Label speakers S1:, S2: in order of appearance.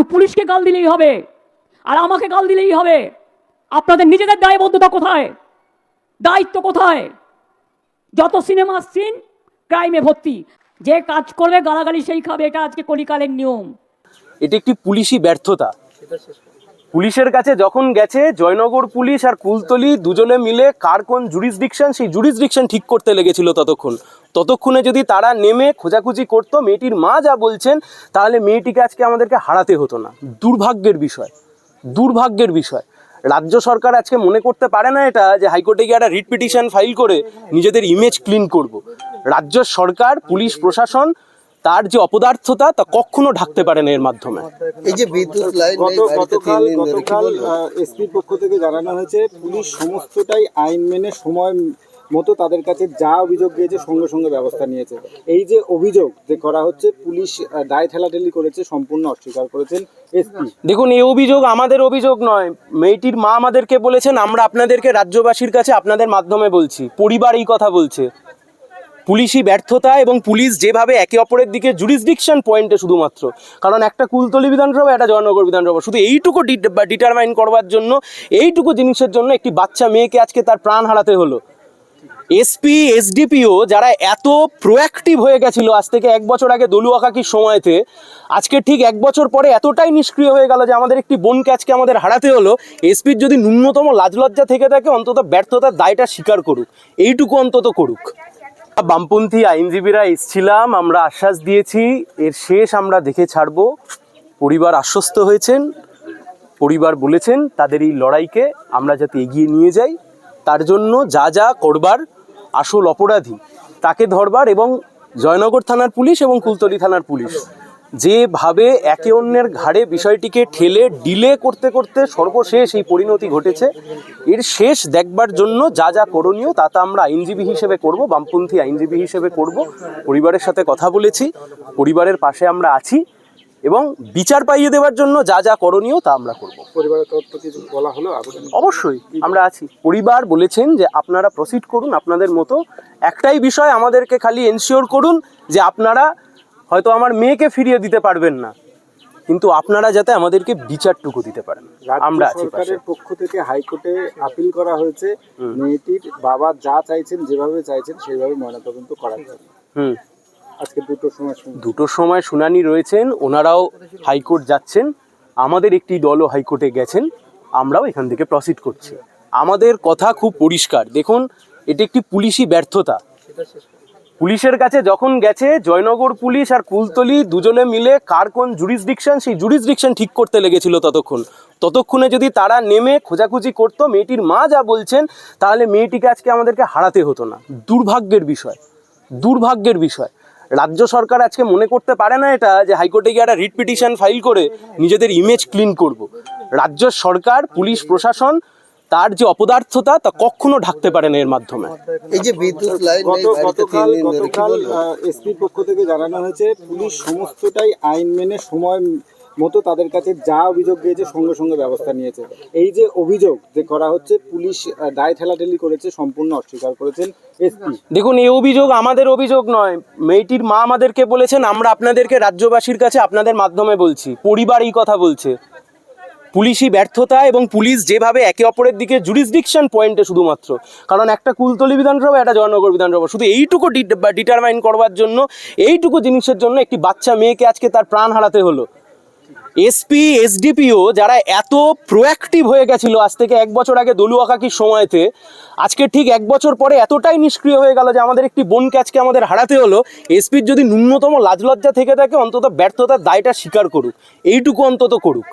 S1: শুধু পুলিশকে গাল দিলেই হবে, আর আমাকে গাল দিলেই হবে। আপনাদের নিজেদের দায়বদ্ধতা কোথায়? দায়িত্ব কোথায়? যত সিনেমা সিন, ক্রাইমে ভর্তি। যে কাজ করবে, গালাগালি সেই খাবে, এটা আজকে কলিকালের নিয়ম।
S2: এটি একটি পুলিশি ব্যর্থতা। পুলিশের কাছে যখন গেছে, জয়নগর পুলিশ আর কুলতলি দুজনে মিলে কার কোন জুরিসডিকশন সেই জুরিসডিকশন ঠিক করতে লেগেছিল ততক্ষণ। ততক্ষণে যদি তারা নেমে খোঁজাখুঁজি করতো, মেয়েটির মা যা বলছেন, তাহলে মেয়েটিকে আজকে আমাদেরকে হারাতে হতো না। দুর্ভাগ্যের বিষয়। দুর্ভাগ্যের বিষয়। রাজ্য সরকার আজকে মনে করতে পারে না এটা, যে হাইকোর্টে গিয়ে একটা রিট পিটিশন ফাইল করে নিজেদের ইমেজ ক্লিন করব। রাজ্য সরকার, পুলিশ, প্রশাসন তার যে অপদার্থতা তা কখনো ঢাকতে পারে না এর মাধ্যমে।
S3: এই যে বিদ্যুৎ লাইন
S4: গতকাল গতকাল এসপির পক্ষ থেকে জানানো হয়েছে পুলিশ সমস্তটাই আইন মেনে সময় মতো তাদের কাছে যা অভিযোগ দিয়েছে সঙ্গে সঙ্গে ব্যবস্থা নিয়েছে। এই যে অভিযোগ যে করা হচ্ছে পুলিশ দায় ঠেলাঠেলি করেছে সম্পূর্ণ অস্বীকার করেছেন এসপি।
S2: দেখুন এই অভিযোগ আমাদের অভিযোগ নয়। মেয়েটির মা আমাদেরকে বলেছেন আমরা আপনাদেরকে রাজ্যবাসীর কাছে আপনাদের মাধ্যমে বলছি পরিবার এই কথা বলছে। পুলিশি ব্যর্থতা এবং পুলিশ যেভাবে একে অপরের দিকে জুরিসডিকশন পয়েন্টে শুধুমাত্র, কারণ একটা কুলতলি বিধানসভা, একটা জয়নগর বিধানসভা, শুধু এইটুকু ডিটারমাইন করবার জন্য, এইটুকু জিনিসের জন্য একটি বাচ্চা মেয়েকে আজকে তার প্রাণ হারাতে হলো। এসপি এসডিপিও যারা এত প্রোঅ্যাক্টিভ হয়ে গেছিল, আজ থেকে এক বছর আগে দলুয়া কাকির সময়তে, আজকে ঠিক এক বছর পরে এতটাই নিষ্ক্রিয় হয়ে গেল যে আমাদের একটি বোনকে আজকে আমাদের হারাতে হলো। এসপির যদি ন্যূনতম লাজলজ্জা থেকে থাকে, অন্তত ব্যর্থতার দায়টা স্বীকার করুক। এইটুকু অন্তত করুক। বামপন্থী আইনজীবীরা এসছিলাম, আমরা আশ্বাস দিয়েছি, এর শেষ আমরা দেখে ছাড়ব। পরিবার আশ্বস্ত হয়েছেন, পরিবার বলেছেন তাদের এই লড়াইকে আমরা যাতে এগিয়ে নিয়ে যাই। তার জন্য যা যা করবার আসল অপরাধী, তাকে ধরবার এবং জয়নগর থানার পুলিশ এবং কুলতলি থানার পুলিশ। যেভাবে একে অন্যের ঘাড়ে বিষয়টিকে ঠেলে ডিলে করতে করতে সর্বশেষ এই পরিণতি ঘটেছে। এর শেষ দেখবার জন্য যা যা করণীয় তা তা আমরা আইনজীবী হিসেবে করব বামপন্থী আইনজীবী হিসেবে করব। পরিবারের সাথে কথা বলেছি পরিবারের পাশে আমরা আছি এবং বিচার পাইয়ে দেওয়ার জন্য যা যা করণীয় তা আমরা করব।
S4: পরিবারের তরফ থেকে কিছু বলা হলো?
S2: অবশ্যই আমরা আছি। পরিবার বলেছেন যে আপনারা প্রসিড করুন আপনাদের মতো একটাই বিষয় আমাদেরকে খালি এনশিওর করুন যে আপনারা হয়তো আমার মেয়েকে ফিরিয়ে দিতে পারবেন না। কিন্তু আপনারা যাতে আমাদেরকে বিচারটুকু দিতে পারেন। আমরা
S4: সরকারের পক্ষ থেকে হাইকোর্টে আপিল করা হয়েছে মেয়েটির বাবা যা চাইছেন যেভাবে চাইছেন সেইভাবে ময়নাতদন্ত করার জন্য
S2: হুম।
S4: আজকে দুটোর সময়।
S2: দুটোর সময় শুনানি রয়েছেন ওনারাও হাইকোর্ট যাচ্ছেন। আমাদের একটি দলও হাইকোর্টে গেছেন আমরাও এখান থেকে প্রসিড করছি। আমাদের কথা খুব পরিষ্কার। দেখুন এটি একটি পুলিশি ব্যর্থতা। পুলিশের কাছে যখন গেছে, জয়নগর পুলিশ আর কুলতলি দুজনে মিলে কার কোন জুরিসডিকশন সেই জুরিসডিকশন ঠিক করতে লেগেছিল ততক্ষণ। ততক্ষণে যদি তারা নেমে খোঁজাখুঁজি করতো, মেয়েটির মা যা বলছেন, তাহলে মেয়েটিকে আজকে আমাদেরকে হারাতে হতো না। দুর্ভাগ্যের বিষয়। দুর্ভাগ্যের বিষয়। রাজ্য সরকার আজকে মনে করতে পারে না এটা, যে হাইকোর্টে গিয়ে একটা রিট পিটিশন ফাইল করে নিজেদের ইমেজ ক্লিন করব। রাজ্য সরকার, পুলিশ, প্রশাসন তার যে অপদার্থতা তা কখনো ঢাকতে পারে না এর মাধ্যমে।
S3: এই যে বিদ্যুৎ লাইন
S4: গতকাল গতকাল? এসপির পক্ষ থেকে জানানো হয়েছে পুলিশ সমস্তটাই আইন মেনে সময় মতো তাদের কাছে যা অভিযোগ দিয়েছে সঙ্গে সঙ্গে ব্যবস্থা নিয়েছে। এই যে অভিযোগ যে করা হচ্ছে পুলিশ দায় ঠেলাঠেলি করেছে সম্পূর্ণ অস্বীকার করেছেন এসপি।
S2: দেখুন এই অভিযোগ আমাদের অভিযোগ নয়। মেয়েটির মা আমাদেরকে বলেছেন আমরা আপনাদেরকে রাজ্যবাসীর কাছে আপনাদের মাধ্যমে বলছি পরিবার এই কথা বলছে। পুলিশি ব্যর্থতা এবং পুলিশ যেভাবে একে অপরের দিকে জুরিসডিকশন পয়েন্টে শুধুমাত্র। কারণ একটা কুলতলি বিধানসভা, একটা জয়নগর বিধানসভা। শুধু এইটুকু ডিটারমাইন করবার জন্য, এইটুকু জিনিসের জন্য একটি বাচ্চা মেয়েকে আজকে তার প্রাণ হারাতে হলো। এসপি এসডিপিও যারা এত প্রোঅ্যাক্টিভ হয়ে গেছিল আজ থেকে এক বছর আগে দলুয়া কাকির সময়তে, আজকে ঠিক এক বছর পরে এতটাই নিষ্ক্রিয় হয়ে গেল যে আমাদের একটি বোনকে আজকে আমাদের হারাতে হলো। এসপির যদি ন্যূনতম লাজলজ্জা থেকে থাকে, অন্তত ব্যর্থতার দায়টা স্বীকার করুক। এইটুকু অন্তত করুক।